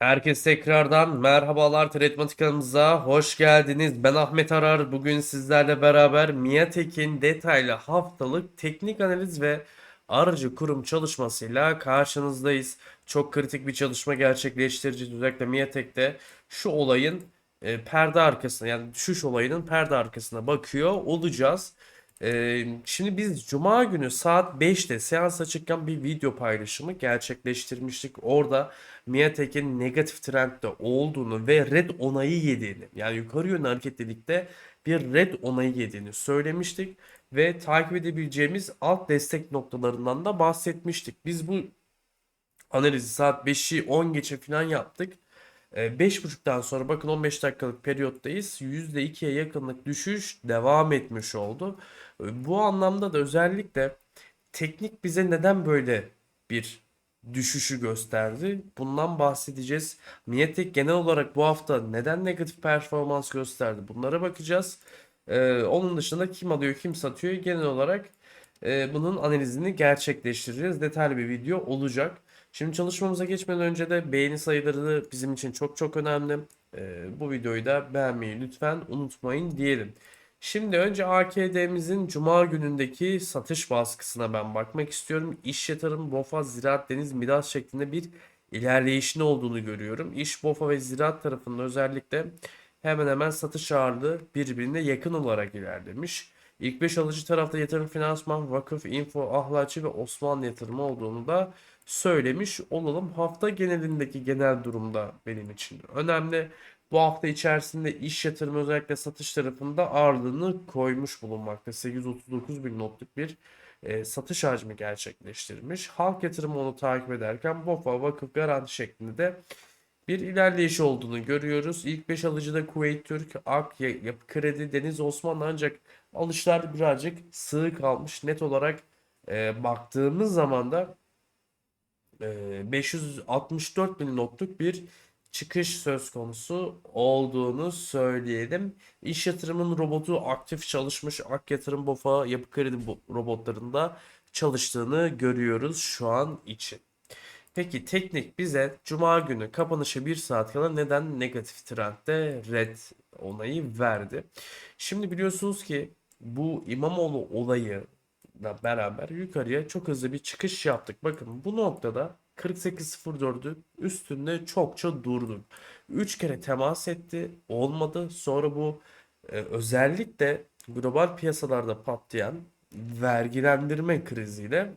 Herkes tekrardan merhabalar Tretmatik kanalımıza hoş geldiniz. Ben Ahmet Arar. Bugün sizlerle beraber Miatek'in detaylı haftalık teknik analiz ve aracı kurum çalışmasıyla karşınızdayız. Çok kritik bir çalışma gerçekleştireceğiz. Özellikle Miatek'te şu olayın e, perde arkasına yani düşüş olayının perde arkasına bakıyor olacağız. Ee, şimdi biz Cuma günü saat 5'te seans açıkken bir video paylaşımı gerçekleştirmiştik. Orada Miatek'in negatif trendde olduğunu ve red onayı yediğini yani yukarı yönlü hareketlilikte bir red onayı yediğini söylemiştik. Ve takip edebileceğimiz alt destek noktalarından da bahsetmiştik. Biz bu analizi saat 5'i 10 geçe falan yaptık. E, 5.30'dan sonra bakın 15 dakikalık periyottayız. %2'ye yakınlık düşüş devam etmiş oldu. E, Bu anlamda da özellikle teknik bize neden böyle bir düşüşü gösterdi? Bundan bahsedeceğiz. Miyetek genel olarak bu hafta neden negatif performans gösterdi? Bunlara bakacağız. E, onun dışında kim alıyor, kim satıyor? Genel olarak e, bunun analizini gerçekleştireceğiz. Detaylı bir video olacak. Şimdi çalışmamıza geçmeden önce de beğeni sayıları bizim için çok çok önemli. Ee, bu videoyu da beğenmeyi lütfen unutmayın diyelim. Şimdi önce AKD'mizin Cuma günündeki satış baskısına ben bakmak istiyorum. İş yatırım, BOFA, Ziraat, Deniz, Midas şeklinde bir ilerleyişin olduğunu görüyorum. İş, BOFA ve Ziraat tarafında özellikle hemen hemen satış ağırlığı birbirine yakın olarak ilerlemiş. İlk 5 alıcı tarafta yatırım finansman, vakıf, info, ahlakçı ve Osmanlı yatırımı olduğunu da söylemiş olalım. Hafta genelindeki genel durumda benim için önemli. Bu hafta içerisinde iş yatırımı özellikle satış tarafında ağırlığını koymuş bulunmakta. 839 bin notluk bir e, satış hacmi gerçekleştirmiş. Halk yatırımı onu takip ederken BOFA, vakıf, garanti şeklinde de bir ilerleyiş olduğunu görüyoruz. İlk 5 alıcıda Kuveyt Türk, Ak, Yapı Kredi, Deniz Osmanlı ancak alışlar birazcık sığ kalmış. Net olarak e, baktığımız zaman da 564 bin notluk bir çıkış söz konusu olduğunu söyleyelim. İş yatırımın robotu aktif çalışmış. Ak yatırım BOFA yapı kredi bo- robotlarında çalıştığını görüyoruz şu an için. Peki teknik bize Cuma günü kapanışa bir saat kala neden negatif trendde red onayı verdi? Şimdi biliyorsunuz ki bu İmamoğlu olayı beraber yukarıya çok hızlı bir çıkış yaptık. Bakın bu noktada 48.04'ü üstünde çokça durduk. 3 kere temas etti, olmadı. Sonra bu e, özellikle global piyasalarda patlayan vergilendirme kriziyle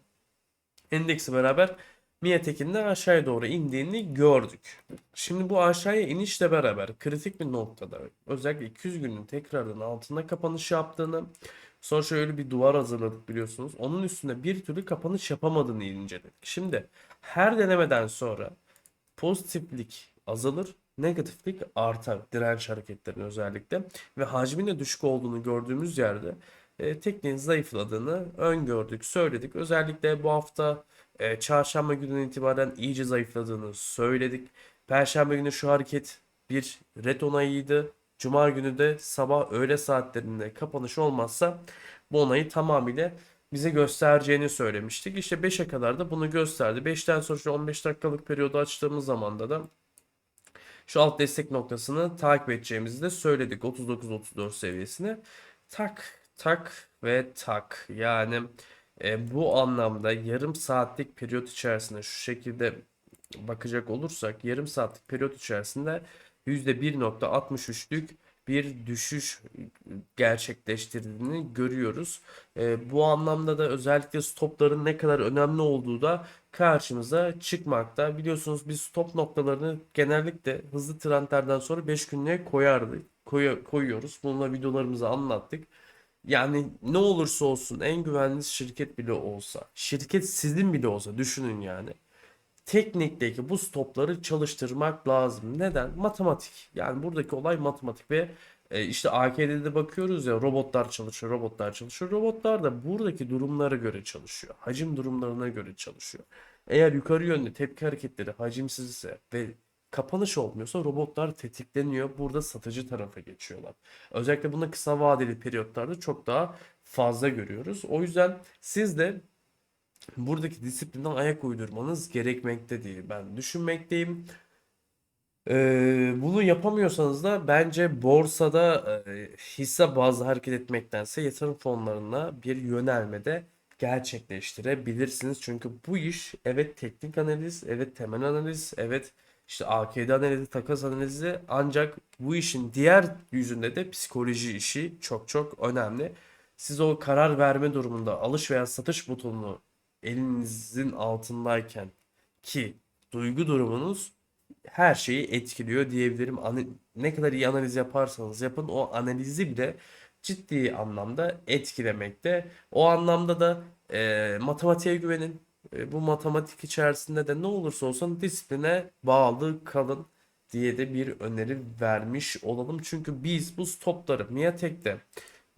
endeksi beraber Miatek'in de aşağıya doğru indiğini gördük. Şimdi bu aşağıya inişle beraber kritik bir noktada özellikle 200 günün tekrardan altında kapanış yaptığını sonra şöyle bir duvar hazırladık biliyorsunuz. Onun üstünde bir türlü kapanış yapamadığını inceledik. Şimdi her denemeden sonra pozitiflik azalır, negatiflik artar direnç hareketlerinin özellikle ve hacmin de düşük olduğunu gördüğümüz yerde e, tekniğin zayıfladığını öngördük, söyledik. Özellikle bu hafta e, çarşamba gününden itibaren iyice zayıfladığını söyledik. Perşembe günü şu hareket bir red onayıydı. Cuma günü de sabah öğle saatlerinde kapanış olmazsa bu onayı tamamıyla bize göstereceğini söylemiştik. İşte 5'e kadar da bunu gösterdi. 5'ten sonra şu 15 dakikalık periyodu açtığımız zamanda da şu alt destek noktasını takip edeceğimizi de söyledik. 39-34 seviyesine. Tak tak ve tak. Yani e, bu anlamda yarım saatlik periyot içerisinde şu şekilde bakacak olursak yarım saatlik periyot içerisinde %1.63'lük bir düşüş gerçekleştirdiğini görüyoruz. E, bu anlamda da özellikle stopların ne kadar önemli olduğu da karşımıza çıkmakta. Biliyorsunuz biz stop noktalarını genellikle hızlı trendlerden sonra 5 günlüğe koyardık. Koy, koyuyoruz. Bununla videolarımızı anlattık. Yani ne olursa olsun en güvenli şirket bile olsa, şirket sizin bile olsa düşünün yani. Teknikteki bu stopları çalıştırmak lazım. Neden? Matematik. Yani buradaki olay matematik ve e, işte AKD'de bakıyoruz ya robotlar çalışıyor, robotlar çalışıyor. Robotlar da buradaki durumlara göre çalışıyor. Hacim durumlarına göre çalışıyor. Eğer yukarı yönlü tepki hareketleri hacimsiz ise ve kapanış olmuyorsa robotlar tetikleniyor. Burada satıcı tarafa geçiyorlar. Özellikle bunu kısa vadeli periyotlarda çok daha fazla görüyoruz. O yüzden siz de buradaki disiplinden ayak uydurmanız gerekmekte diye ben düşünmekteyim. Ee, bunu yapamıyorsanız da bence borsada e, hisse bazlı hareket etmektense yatırım fonlarına bir yönelmede gerçekleştirebilirsiniz. Çünkü bu iş evet teknik analiz, evet temel analiz, evet işte AKD analizi, takas analizi ancak bu işin diğer yüzünde de psikoloji işi çok çok önemli. Siz o karar verme durumunda alış veya satış butonunu elinizin altındayken ki duygu durumunuz her şeyi etkiliyor diyebilirim. Ne kadar iyi analiz yaparsanız yapın o analizi bile ciddi anlamda etkilemekte. O anlamda da e, matematiğe güvenin. E, bu matematik içerisinde de ne olursa olsun disipline bağlı kalın diye de bir öneri vermiş olalım. Çünkü biz bu stopları Miatek'te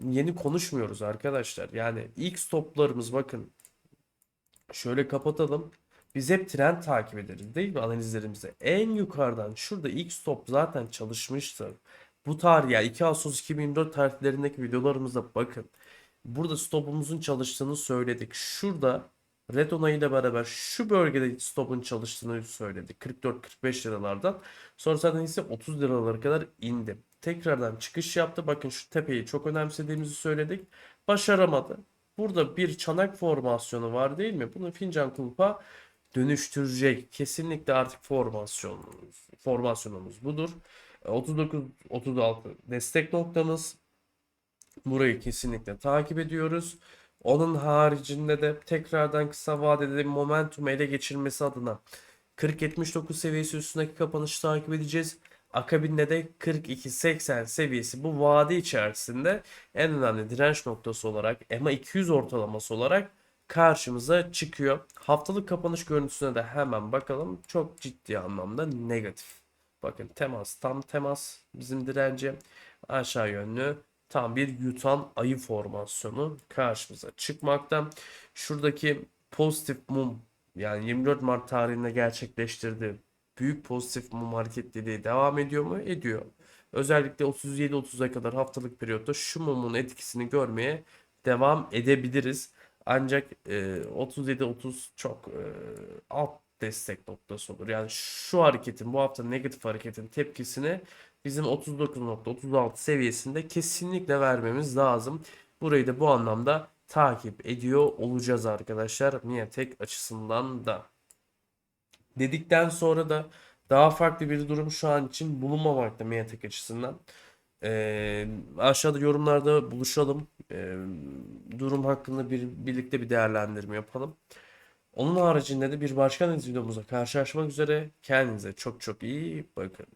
yeni konuşmuyoruz arkadaşlar. Yani ilk stoplarımız bakın Şöyle kapatalım. Biz hep trend takip ederiz değil mi analizlerimizde? En yukarıdan şurada ilk stop zaten çalışmıştı. Bu tarih yani 2 Ağustos 2024 tarihlerindeki videolarımıza bakın. Burada stopumuzun çalıştığını söyledik. Şurada red onayıyla beraber şu bölgede stopun çalıştığını söyledik. 44-45 liralardan. Sonra zaten ise 30 liralara kadar indi. Tekrardan çıkış yaptı. Bakın şu tepeyi çok önemsediğimizi söyledik. Başaramadı. Burada bir çanak formasyonu var değil mi? Bunu fincan kulpa dönüştürecek. Kesinlikle artık formasyonumuz, formasyonumuz budur. 39 36 destek noktamız. Burayı kesinlikle takip ediyoruz. Onun haricinde de tekrardan kısa vadede momentum ele geçirmesi adına 40-79 seviyesi üstündeki kapanışı takip edeceğiz. Akabinde de 42-80 seviyesi bu vade içerisinde en önemli direnç noktası olarak EMA 200 ortalaması olarak karşımıza çıkıyor. Haftalık kapanış görüntüsüne de hemen bakalım. Çok ciddi anlamda negatif. Bakın temas tam temas bizim dirence aşağı yönlü tam bir yutan ayı formasyonu karşımıza çıkmakta. Şuradaki pozitif mum yani 24 Mart tarihinde gerçekleştirdiği büyük pozitif mum hareketliliği devam ediyor mu? Ediyor. Özellikle 37-30'a kadar haftalık periyotta şu mumun etkisini görmeye devam edebiliriz. Ancak e, 37-30 çok e, alt destek noktası olur. Yani şu hareketin bu hafta negatif hareketin tepkisini bizim 39.36 seviyesinde kesinlikle vermemiz lazım. Burayı da bu anlamda takip ediyor olacağız arkadaşlar. Miatek açısından da. Dedikten sonra da daha farklı bir durum şu an için bulunmamakta Miatek açısından. Ee, aşağıda yorumlarda buluşalım. Ee, durum hakkında bir birlikte bir değerlendirme yapalım. Onun haricinde de bir başka videomuzda karşılaşmak üzere. Kendinize çok çok iyi bakın.